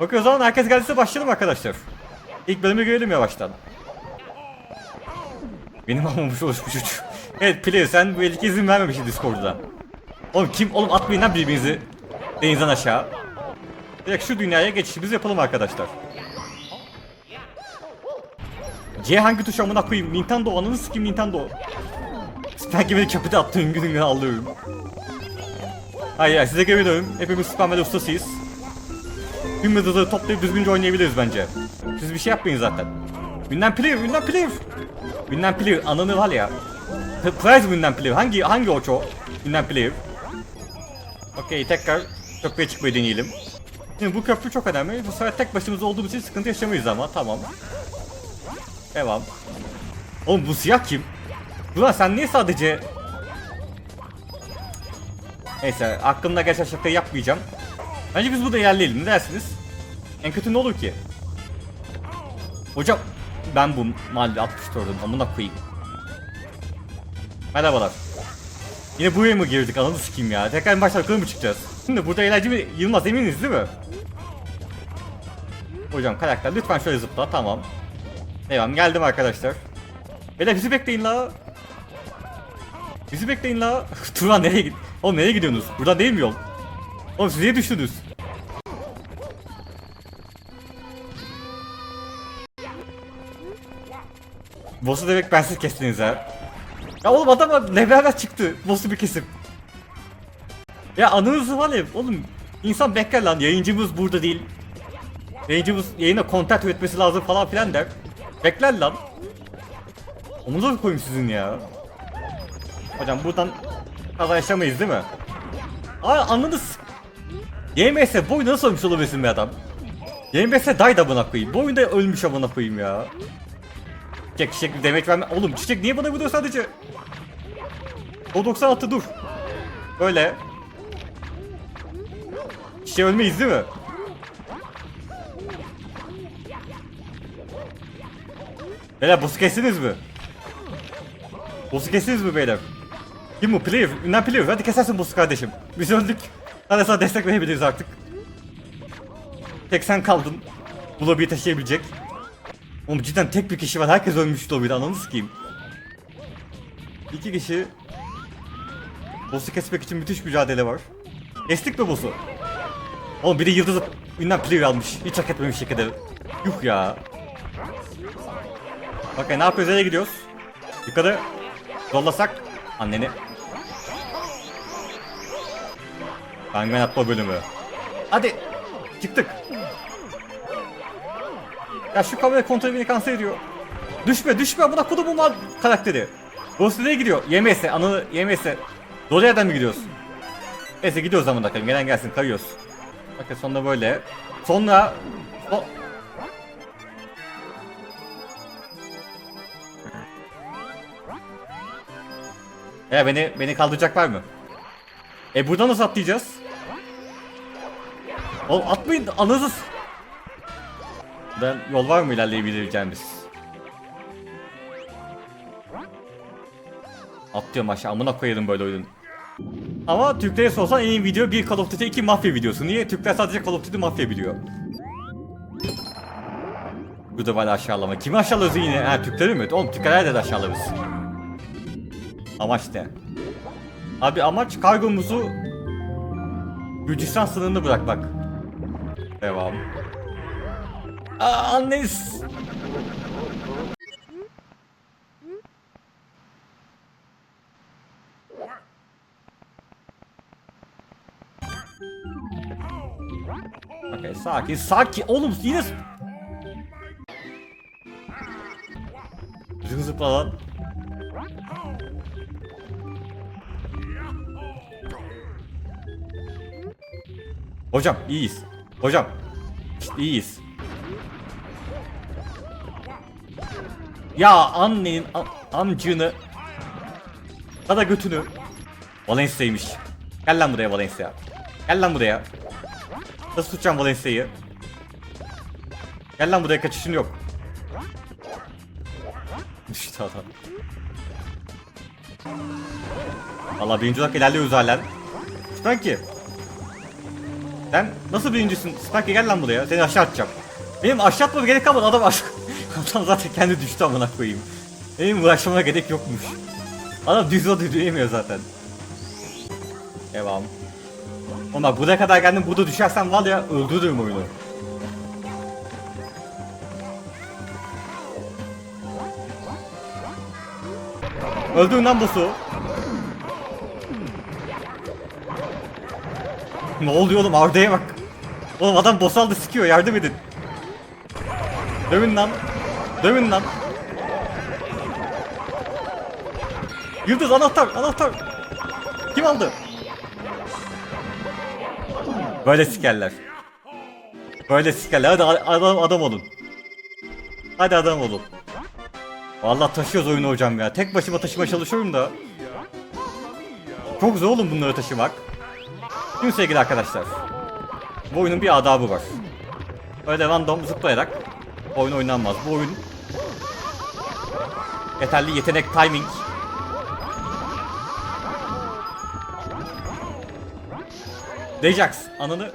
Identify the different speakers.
Speaker 1: Okey o zaman herkes geldiyse başlayalım arkadaşlar. İlk bölümü görelim yavaştan. Benim almamış oluşmuş uç. Evet player sen bu elike izin vermemişsin Discord'da. Oğlum kim? Oğlum atmayın lan birbirinizi denizden aşağı. Direkt şu dünyaya geçişimizi yapalım arkadaşlar. C hangi tuş amına koyayım? Nintendo ananı sikeyim Nintendo. Belki beni köpüde attığın gününü alıyorum. Hayır size güveniyorum. Hepimiz spam ve ustasıyız. Tüm yıldızları toplayıp düzgünce oynayabiliriz bence. Siz bir şey yapmayın zaten. Günden player, günden player. Günden player, ananı var ya. Prize günden player. Hangi hangi o çoğu? Günden player. Okey tekrar köprüye çıkmayı deneyelim. Şimdi bu köprü çok önemli. Bu sefer tek başımıza olduğumuz için sıkıntı yaşamayız ama tamam. Devam. Oğlum bu siyah kim? Ulan sen niye sadece... Neyse aklımda geçen şakayı yapmayacağım. Bence biz burada ilerleyelim ne dersiniz? En kötü ne olur ki? Hocam ben bu mahalle 64'üm amına koyayım. Merhabalar. Yine buraya mı girdik ananı sikeyim ya. Tekrar baştan yukarı mı çıkacağız? Şimdi burada eğlence mi? Yılmaz eminiz değil mi? Hocam karakter lütfen şöyle zıpla tamam. Devam geldim arkadaşlar. Beyler bizi bekleyin la. Bizi bekleyin la. Turan nereye git? Oğlum nereye gidiyorsunuz? Burada değil mi yol? Oğlum siz niye düştünüz? Boss'u demek bensiz kestiniz ha. Ya oğlum adam beraber çıktı boss'u bir kesip. Ya anınızı var ya oğlum insan bekler lan yayıncımız burada değil. Yayıncımız yayına content üretmesi lazım falan filan der. Bekler lan. Omuza koyayım sizin ya? Hocam buradan kaza yaşamayız değil mi? Aa anladınız. YMS boy nasıl ölmüş olabilirsin be adam? YMS day da bana koyayım. Bu oyunda ölmüş amına koyayım ya. Çiçek çiçek demek verme. Oğlum çiçek niye bana vuruyor sadece? O 96 dur. Böyle. Çiçeğe ölmeyiz değil mi? Beyler boss'u kestiniz mi? Boss'u kestiniz mi beyler? Kim bu? Player. Ünlem player. Hadi kesersin boss'u kardeşim. Biz öldük. Hadi sana destek verebiliriz artık. Tek sen kaldın. Bu lobiyi taşıyabilecek. Oğlum cidden tek bir kişi var. Herkes ölmüş lobide. Ananı sikeyim. İki kişi. Boss'u kesmek için müthiş mücadele var. Kestik mi boss'u? Oğlum biri yıldızı ünlem player almış. Hiç hak etmemiş şekilde. Yuh ya. Bakın ne yapıyoruz? Nereye gidiyoruz? Yukarı yollasak anneni. Penguin atma bölümü. Hadi çıktık. Ya şu kamera kontrolü beni kanser ediyor. Düşme düşme buna kodumun var karakteri. Boss nereye gidiyor? Yemese ananı yemese. Doğru yerden mi gidiyoruz? Neyse gidiyoruz zaman bakalım gelen gelsin kayıyoruz. Bakın sonra böyle. Sonra o, E beni beni kaldıracak var mı? E buradan nasıl atlayacağız? Oğlum atmayın anasız. Ben yol var mı ilerleyebileceğimiz? Atlıyorum aşağı amına koyarım böyle oyun. Ama Türklere sorsan en iyi video bir Call of Duty 2 mafya videosu. Niye? Türkler sadece Call of Duty mafya biliyor. Bu da böyle aşağılama. Kimi aşağılıyoruz yine? Ha Türkleri mi? Oğlum Türkler de aşağılıyoruz. Amaç ne? Abi amaç kargomuzu Gürcistan sınırında bırakmak. Devam. Aa, anneniz. Okey sakin sakin oğlum yine Düzgün zıpla lan. Hocam iyiyiz. Hocam iyiyiz. Ya annenin amcını ya da götünü Valencia'ymış. Gel lan buraya Valencia. Gel lan buraya. Nasıl tutacağım Valencia'yı? Gel lan buraya kaçışın yok. Düştü adam. Valla birinci olarak ilerliyoruz halen. Lütfen ki. Sen nasıl birincisin? Spike gel lan buraya. Seni aşağı atacağım. Benim aşağı atmam gerek kalmadı. Adam aşağı... Adam zaten kendi düştü amına koyayım. Benim uğraşmama gerek yokmuş. Adam düz o yemiyor zaten. Devam. Bak buraya kadar geldim burada düşersen var ya öldürürüm oyunu. Öldürün lan boss'u. Ne oluyor oğlum Arda'ya bak. Oğlum adam boss aldı sikiyor yardım edin. Dövün lan. Dövün lan. Yıldız anahtar anahtar. Kim aldı? Böyle sikerler. Böyle sikerler. Hadi adam adam olun. Hadi adam olun. Vallahi taşıyoruz oyunu hocam ya. Tek başıma taşımaya çalışıyorum da. Çok zor oğlum bunları taşımak. Şimdi sevgili arkadaşlar. Bu oyunun bir adabı var. Öyle random zıplayarak oyun oynanmaz. Bu oyun yeterli yetenek, timing. Dejax ananı